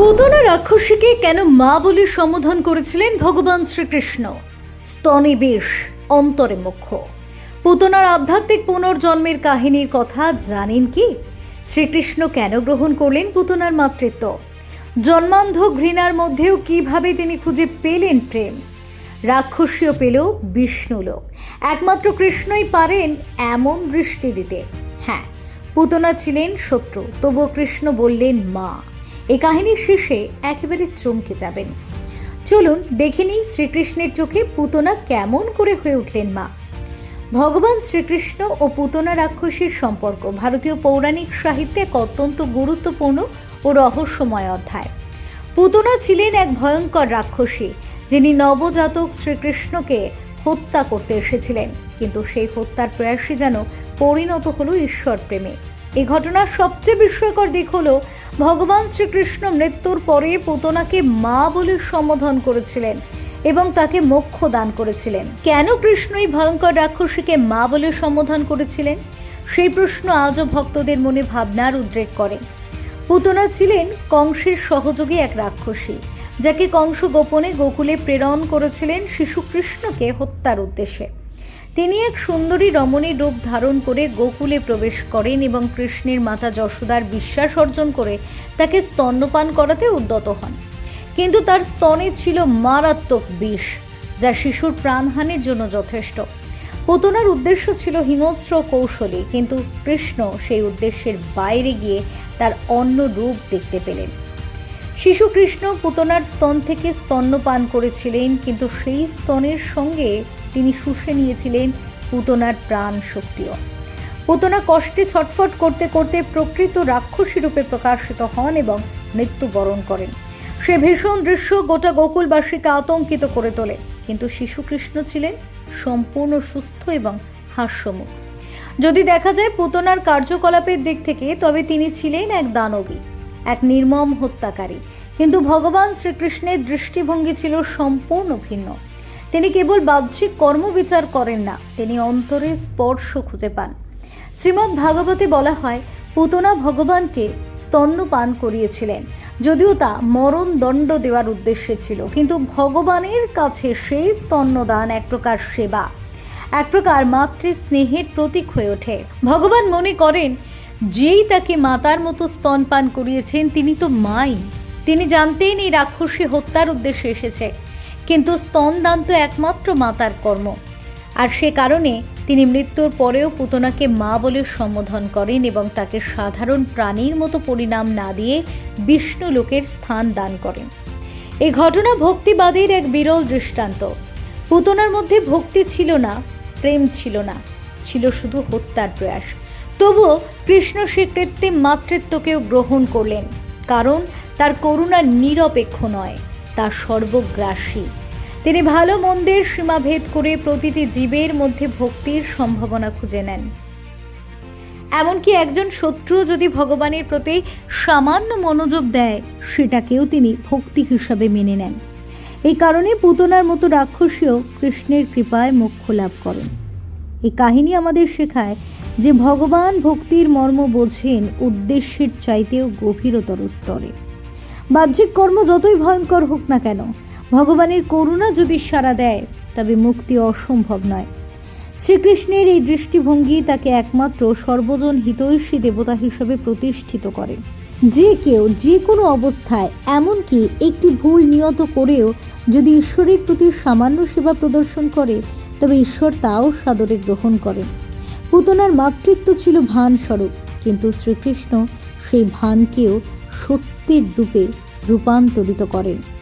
পুতনা রাক্ষসীকে কেন মা বলে সম্বোধন করেছিলেন ভগবান শ্রীকৃষ্ণ? স্তনে বেশ অন্তরে মুখ্য। পুতনার আধ্যাত্মিক পুনর্জন্মের কাহিনীর কথা জানেন কি? শ্রীকৃষ্ণ কেন গ্রহণ করলেন পুতনার মাতৃত্ব? জন্মান্ধ ঘৃণার মধ্যেও কীভাবে তিনি খুঁজে পেলেন প্রেম? রাক্ষসীও পেল বিষ্ণুলোক একমাত্র কৃষ্ণই পারেন এমন দৃষ্টি দিতে। হ্যাঁ পুতনা ছিলেন শত্রু, তবুও কৃষ্ণ বললেন মা। এই কাহিনীর শেষে একেবারে চমকে যাবেন। চলুন দেখে নিই শ্রীকৃষ্ণের চোখে পুতনা কেমন করে হয়ে উঠলেন মা। ভগবান শ্রীকৃষ্ণ ও পুতনা রাক্ষসীর সম্পর্ক ভারতীয় পৌরাণিক সাহিত্যে এক অত্যন্ত গুরুত্বপূর্ণ ও রহস্যময় অধ্যায়। পুতনা ছিলেন এক ভয়ঙ্কর রাক্ষসী, যিনি নবজাতক শ্রীকৃষ্ণকে হত্যা করতে এসেছিলেন, কিন্তু সেই হত্যার প্রয়াসই যেন পরিণত হলো ঈশ্বর প্রেমে এই ঘটনার সবচেয়ে বিস্ময়কর দিক হলো, ভগবান শ্রীকৃষ্ণ মৃত্যুর পরে পুতনাকে মা বলে সম্বোধন করেছিলেন এবং তাকে মোক্ষ দান করেছিলেন। কেন কৃষ্ণ এই ভয়ঙ্কর রাক্ষসীকে মা বলে সম্বোধন করেছিলেন? সেই প্রশ্ন আজও ভক্তদের মনে ভাবনার উদ্রেক করে। পুতনা ছিলেন কংসের সহযোগী এক রাক্ষসী, যাকে কংস গোপনে গোকুলে প্রেরণ করেছিলেন শিশু কৃষ্ণকে হত্যার উদ্দেশ্যে। তিনি এক সুন্দরী রমণী রূপ ধারণ করে গোকুলে প্রবেশ করেন এবং কৃষ্ণের মাতা যশোদার বিশ্বাস অর্জন করে তাকে স্তন্যপান করাতে উদ্যত হন। কিন্তু তার স্তনে ছিল মারাত্মক বিষ, যা শিশুর প্রাণহানির জন্য যথেষ্ট। পুতনার উদ্দেশ্য ছিল হিংস্র কৌশলী, কিন্তু কৃষ্ণ সেই উদ্দেশ্যের বাইরে গিয়ে তার অন্য রূপ দেখতে পেলেন। শিশু কৃষ্ণ পুতনার স্তন থেকে স্তন্যপান করেছিলেন, কিন্তু সেই স্তনের সঙ্গে তিনি শুষে নিয়েছিলেন পুতনার প্রাণ শক্তিও। পুতনা কষ্টে ছটফট করতে করতে প্রকৃত রাক্ষসী রূপে প্রকাশিত হন এবং মৃত্যুবরণ করেন। সে ভীষণ দৃশ্য গোটা গোকুলবাসীকে আতঙ্কিত করে তোলে। কিন্তু শিশু কৃষ্ণ ছিলেন সম্পূর্ণ সুস্থ এবং হাস্যমুখ। যদি দেখা যায় পুতনার কার্যকলাপের দিক থেকে, তবে তিনি ছিলেন এক দানবী, এক নির্মম হত্যাকারী। কিন্তু ভগবান শ্রীকৃষ্ণের দৃষ্টিভঙ্গি ছিল সম্পূর্ণ ভিন্ন। তিনি কেবল বাহ্যিক কর্মবিচার করেন না, তিনি অন্তরে স্পর্শ খুঁজে পান। শ্রীমদ্ ভাগবতে বলা হয়, পুতনা ভগবানকে স্তন্যপান করিয়েছিলেন। যদিও তা মরণ দণ্ড দেওয়ার উদ্দেশ্যে ছিল, কিন্তু ভগবানের কাছে সেই স্তন্যদান এক প্রকার সেবা, এক প্রকার মাতৃ স্নেহের প্রতীক হয়ে ওঠে। ভগবান মনে করেন, যেই তাকে মাতার মতো স্তনপান করিয়েছেন, তিনি তো মাই। তিনি জানতেন এই রাক্ষসী হত্যার উদ্দেশ্যে এসেছে। কিন্তু স্তনদান তো একমাত্র মাতার কর্ম। আর সে কারণে তিনি মৃত্যুর পরেও পুতনাকে মা বলে সম্বোধন করেন এবং তাকে সাধারণ প্রাণীর মতো পরিণাম না দিয়ে বিষ্ণু লোকের স্থান দান করেন। এই ঘটনা ভক্তিবাদের এক বিরল দৃষ্টান্ত। পুতনার মধ্যে ভক্তি ছিল না, প্রেম ছিল না, ছিল শুধু হত্যার প্রয়াস। তবুও কৃষ্ণ সে কৃত্রিম মাতৃত্বকেও গ্রহণ করলেন, কারণ তার করুণা নিরপেক্ষ নয়, তা সর্বগ্রাসী। তিনি ভালো মন্দের সীমাভেদ করে প্রতিটি জীবের মধ্যে ভক্তির সম্ভাবনা খুঁজে নেন। এমনকি একজন শত্রু যদি ভগবানের প্রতি সামান্য মনোযোগ দেয়, সেটাকেও তিনি ভক্তি হিসাবে মেনে নেন। এই কারণে পুতনার মতো রাক্ষসীও কৃষ্ণের কৃপায় মোক্ষ লাভ করেন। এই কাহিনী আমাদের শেখায় যে ভগবান ভক্তির মর্ম বোঝেন উদ্দেশ্যের চাইতেও গভীরতর স্তরে। বাহ্যিক কর্ম যতই ভয়ঙ্কর হোক না কেন ভগবানের করুণা যদি সাড়া দেয়, তবে মুক্তি অসম্ভব নয়। শ্রীকৃষ্ণের এই দৃষ্টিভঙ্গি তাকে একমাত্র সর্বজন হিতৈষী দেবতা হিসেবে প্রতিষ্ঠিত করে। যে কেউ যে কোনো অবস্থায়, এমনকি একটি ভুল নিয়ত করেও যদি ঈশ্বরের প্রতি সামান্য সেবা প্রদর্শন করে, তবে ঈশ্বর তাও সাদরে গ্রহণ করেন। পুতনার মাতৃত্ব ছিল ভান স্বরূপ কিন্তু শ্রীকৃষ্ণ সেই ভানকেও সত্যের রূপে রূপান্তরিত করেন।